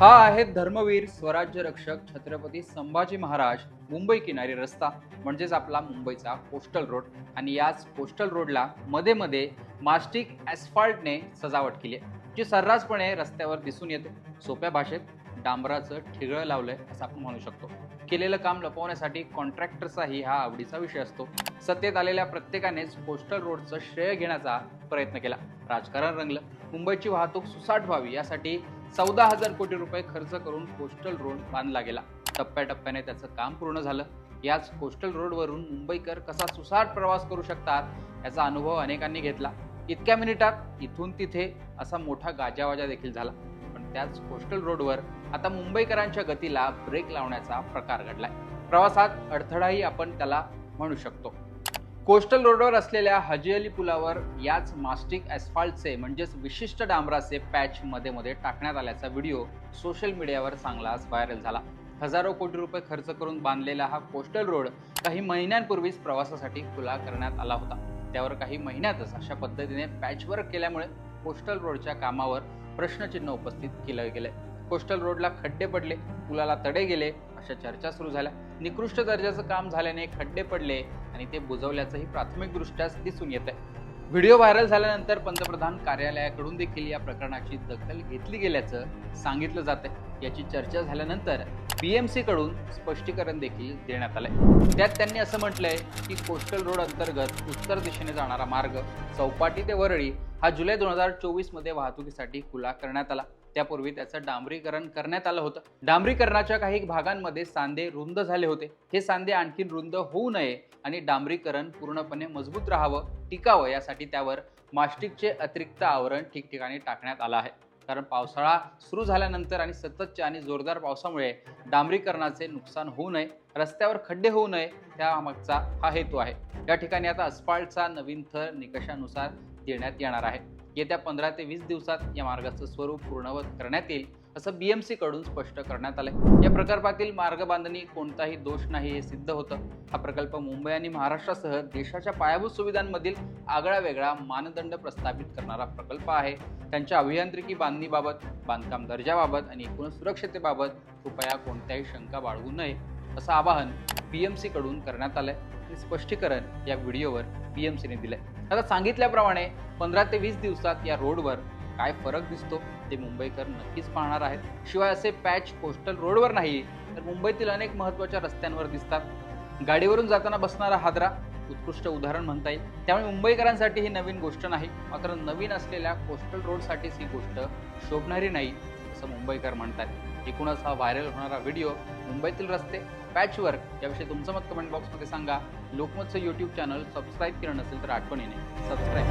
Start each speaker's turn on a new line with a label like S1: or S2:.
S1: हा आहे धर्मवीर स्वराज्य रक्षक छत्रपती संभाजी महाराज मुंबई किनारी रस्ता म्हणजेच आपला मुंबईचा कोस्टल रोड. आणि याच कोस्टल रोडला मध्ये मध्ये मास्टिक ॲस्फाल्टने सजावट केली आहे जी सर्रासपणे रस्त्यावर दिसून येते. सोप्या भाषेत डांबराचं ठिगळं लावलंय असं आपण म्हणू शकतो. केलेलं काम लपवण्यासाठी कॉन्ट्रॅक्टरचाही हा आवडीचा विषय असतो. सत्तेत आलेल्या प्रत्येकानेच कोस्टल रोडचं श्रेय घेण्याचा प्रयत्न केला. राजकारण रंगलं. मुंबईची वाहतूक सुसाट व्हावी यासाठी चौदा हजार कोटी रुपये खर्च करून कोस्टल रोड बांधला गेला. टप्प्याटप्प्याने त्याचं काम पूर्ण झालं. याच कोस्टल रोडवरून मुंबईकर कसा सुसाट प्रवास करू शकतात याचा अनुभव अनेकांनी घेतला. इतक्या मिनिटात इथून तिथे असा मोठा गाजावाजा देखील झाला. पण त्याच कोस्टल रोडवर आता मुंबईकरांच्या गतीला ब्रेक लावण्याचा प्रकार घडलाय. प्रवासात अडथळाही आपण त्याला म्हणू शकतो. कोस्टल रोडवर असलेल्या हजी अली पुलावर याच मास्टिक ॲस्फाल्टचे म्हणजेच विशिष्ट डांबराचे पॅच मध्ये मध्ये टाकण्यात आल्याचा व्हिडिओ सोशल मीडियावर चांगलाच व्हायरल झाला. हजारो कोटी रुपये खर्च करून बांधलेला हा कोस्टल रोड काही महिन्यांपूर्वीच प्रवासासाठी खुला करण्यात आला होता. त्यावर काही महिन्यातच अशा पद्धतीने पॅचवर्क केल्यामुळे कोस्टल रोडच्या कामावर प्रश्नचिन्ह उपस्थित केलं गेलंय कोस्टल रोडला खड्डे पडले पुलाला तडे गेले अशा चर्चा सुरू झाल्या. निकृष्ट दर्जाचं काम झाल्याने खड्डे पडले आणि ते बुजवल्याचंही प्राथमिकदृष्ट्याच दिसून येत आहे व्हिडिओ व्हायरल झाल्यानंतर पंतप्रधान कार्यालयाकडून देखील या प्रकरणाची दखल घेतली गेल्याचं सांगितलं जात आहे याची चर्चा झाल्यानंतर बीएमसी कडून स्पष्टीकरण देखील देण्यात आलंय. त्यात त्यांनी असं म्हटलंय की कोस्टल रोड अंतर्गत उत्तर दिशेने जाणारा मार्ग चौपाटी ते वरळी हा जुलै दोन हजार चोवीसमध्ये वाहतुकीसाठी खुला करण्यात आला. त्यापूर्वी त्याचं डांबरीकरण करण्यात आलं होतं. डांबरीकरणाच्या काही भागांमध्ये सांधे रुंद झाले होते. हे सांधे आणखी रुंद होऊ नये आणि डांबरीकरण पूर्णपणे मजबूत राहावं टिकावं यासाठी त्यावर मास्टिकचे अतिरिक्त आवरण ठिकठिकाणी टाकण्यात आलं आहे. कारण पावसाळा सुरू झाल्यानंतर आणि सततच्या आणि जोरदार पावसामुळे डांबरीकरणाचे नुकसान होऊ नये रस्त्यावर खड्डे होऊ नये त्यामागचा हा हेतू आहे. या ठिकाणी आता अस्फाल्टचा नवीन थर निकषानुसार देण्यात येणार आहे. येत्या पंधरा ते वीस दिवसात या मार्गाचं स्वरूप पूर्णवत करण्यात येईल असं बीएमसी कडून स्पष्ट करण्यात आलंय. या प्रकल्पातील मार्ग बांधणी कोणताही दोष नाही हे सिद्ध होतं. हा प्रकल्प मुंबई आणि महाराष्ट्रासह देशाच्या पायाभूत सुविधांमधील आगळा वेगळा मानदंड प्रस्थापित करणारा प्रकल्प आहे. त्यांच्या अभियांत्रिकी बांधणीबाबत बांधकाम दर्जाबाबत आणि एकूण सुरक्षतेबाबत कृपया कोणत्याही शंका बाळगू नये असं आवाहन बी एम सीकडून करण्यात आलंय. आणि स्पष्टीकरण या व्हिडिओवर पी एम सीने दिलंय. आता सांगितल्याप्रमाणे पंधरा ते वीस दिवसात या रोडवर काय फरक दिसतो ते मुंबईकर नक्कीच पाहणार आहेत. शिवाय असे पॅच कोस्टल रोडवर नाही तर मुंबईतील अनेक महत्त्वाच्या रस्त्यांवर दिसतात. गाडीवरून जाताना बसणारा हादरा उत्कृष्ट उदाहरण म्हणता येईल. त्यामुळे मुंबईकरांसाठी ही नवीन गोष्ट नाही मात्र नवीन असलेल्या कोस्टल रोडसाठीच ही गोष्ट शोभणारी नाही असं मुंबईकर म्हणतात. एकूणच हा व्हायरल होणारा व्हिडिओ मुंबईतील रस्ते पॅचवर्क याविषयी तुमचं मत कमेंट बॉक्समध्ये सांगा. लोकमतचं यूट्यूब चॅनल सबस्क्राईब केलं नसेल तर आठवणीने सबस्क्राईब